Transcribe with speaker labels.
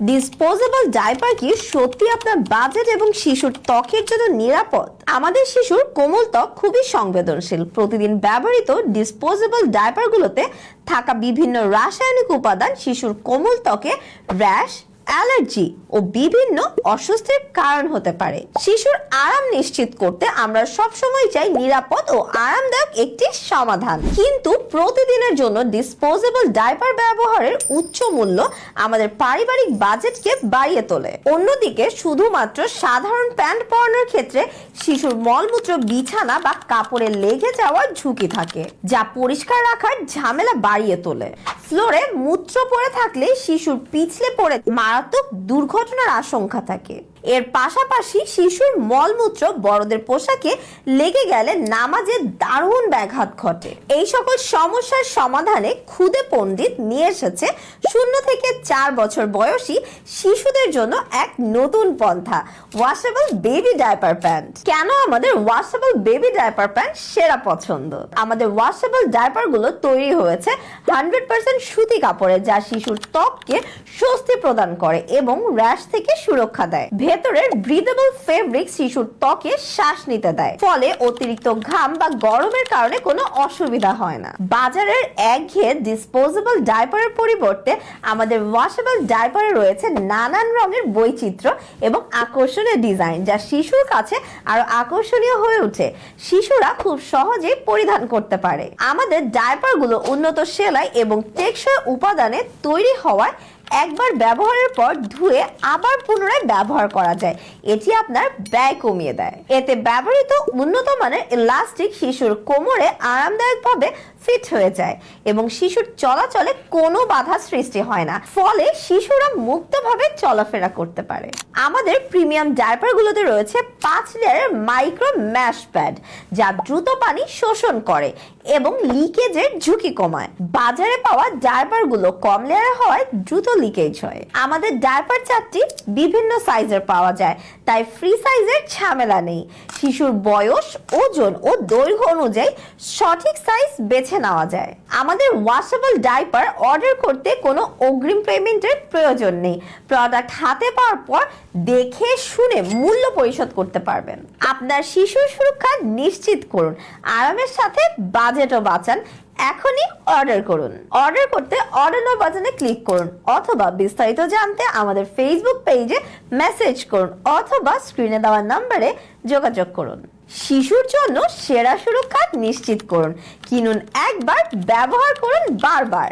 Speaker 1: Disposable diaper কি সত্যি আপনার বাজেট এবং শিশুর ত্বকের জন্য নিরাপদ? আমাদের শিশুর কোমল ত্বক খুবই সংবেদনশীল। প্রতিদিন ব্যবহৃত ডিসপোজেবল ডাইপারগুলোতে থাকা বিভিন্ন রাসায়নিক উপাদান শিশুর কোমল ত্বকে র্যাশ অ্যালার্জি ও বিভিন্ন অস্বস্তির কারণ হতে পারে। শিশুর আরাম নিশ্চিত করতে আমরা সবসময় চাই নিরাপদ ও আরামদায়ক একটি সমাধান। কিন্তু প্রতিদিনের জন্য ডিসপোজেবল ডাইপার ব্যবহারের উচ্চ মূল্য আমাদের পারিবারিক বাজেটকে বাড়িয়ে তোলে। অন্যদিকে শুধুমাত্র সাধারণ প্যান্ট পরানোর ক্ষেত্রে শিশুর মলমূত্র, বিছানা বা কাপড়ে লেগে যাওয়ার ঝুঁকি থাকে, যা পরিষ্কার রাখার ঝামেলা বাড়িয়ে তোলে। ফ্লোরে মূত্র পড়ে থাকলে শিশুর পিছলে পড়ে মারাত্মক দুর্ঘটনার আশঙ্কা থাকে। এর পাশাপাশি শিশুর মলমূত্র বড়দের পোশাকে লেগে গেলে নামাজে দারুণ ব্যাঘাত ঘটে। এই সকল সমস্যার সমাধানে খুদে পণ্ডিত নিয়ে এসেছে শূন্য থেকে চার বছর বয়সী শিশুদের জন্য এক নতুন পন্থা ওয়াশেবল বেবি ডাইপার প্যান্ট কেন আমাদের ওয়াশেবল বেবি ডাইপার প্যান্ট সেরা পছন্দ? আমাদের ওয়াশেবল ডাইপারগুলো তৈরি হয়েছে হান্ড্রেড পার্সেন্ট সুতি কাপড়ে যা শিশুর ত্বককে স্বস্তি প্রদান করে এবং র্যাশ থেকে সুরক্ষা দেয়। ভেতরের ব্রিদেবল ফেব্রিক শিশুর ত্বকে শ্বাস নিতে দেয়। ফলে অতিরিক্ত ঘাম বা গরমের কারণে কোনো অসুবিধা হয় না। বাজারের একঘেয়ে ডিসপোজেবল ডাইপারের পরিবর্তে আমাদের ওয়াশেবল ডাইপারে রয়েছে নানান রঙের বৈচিত্র্য এবং আকর্ষণীয় ডিজাইন যা শিশুর কাছে আরও আকর্ষণীয় হয়ে ওঠে। শিশুরা খুব সহজেই পরিধান করতে পারে। আমাদের ডাইপারগুলো উন্নত সেলাই এবং টেকসই উপাদানে তৈরি হওয়ায় একবার ব্যবহারের পর ধুয়ে আবার পুনরায় ব্যবহার করা যায়। এটি আপনার ব্যয় কমিয়ে দেয়। এতে ব্যবহৃত উন্নত মানের ইলাস্টিক শিশুর কোমরে আরামদায়কভাবে ফিট হয়ে যায় এবং শিশুর চলাচলে কোনো বাধা সৃষ্টি হয় না। ফলে শিশুরা মুক্তভাবে চলাফেরা করতে পারে। আমাদের প্রিমিয়াম ডাইপারগুলোতে রয়েছে পাঁচ লেয়ারের মাইক্রো ম্যাশ প্যাড যা দ্রুত পানি শোষণ করে এবং লিকেজের ঝুঁকি কমায়। বাজারে পাওয়া ডাইপারগুলো কম লেয়ারে হওয়ায় দ্রুত লিকেজ হয়। আমাদের ডাইপার চারটি বিভিন্ন সাইজের পাওয়া যায়, তাই ফ্রি সাইজের ঝামেলা নেই। শিশুর বয়স, ওজন ও দৈর্ঘ্য অনুযায়ী সঠিক সাইজ বেছে নেওয়া যায়। আমাদের ওয়াশেবল ডাইপার অর্ডার করতে কোনো অগ্রিম পেমেন্টের প্রয়োজন নেই। প্রোডাক্ট হাতে পাওয়ার পর দেখে শুনে মূল্য পরিশোধ করতে পারবেন। আপনার শিশুর সুরক্ষা নিশ্চিত করুন। আরামের সাথে বাজেটও বাঁচান। এখনই অর্ডার করুন। অর্ডার করতে অর্ডার নাও বাটনে ক্লিক করুন, অথবা বিস্তারিত জানতে আমাদের ফেসবুক পেজে মেসেজ করুন, অথবা স্ক্রিনে দেওয়া নাম্বারে যোগাযোগ করুন। শিশুর জন্য সেরা সুরক্ষা নিশ্চিত করুন। কিনুন একবার, ব্যবহার করুন বারবার।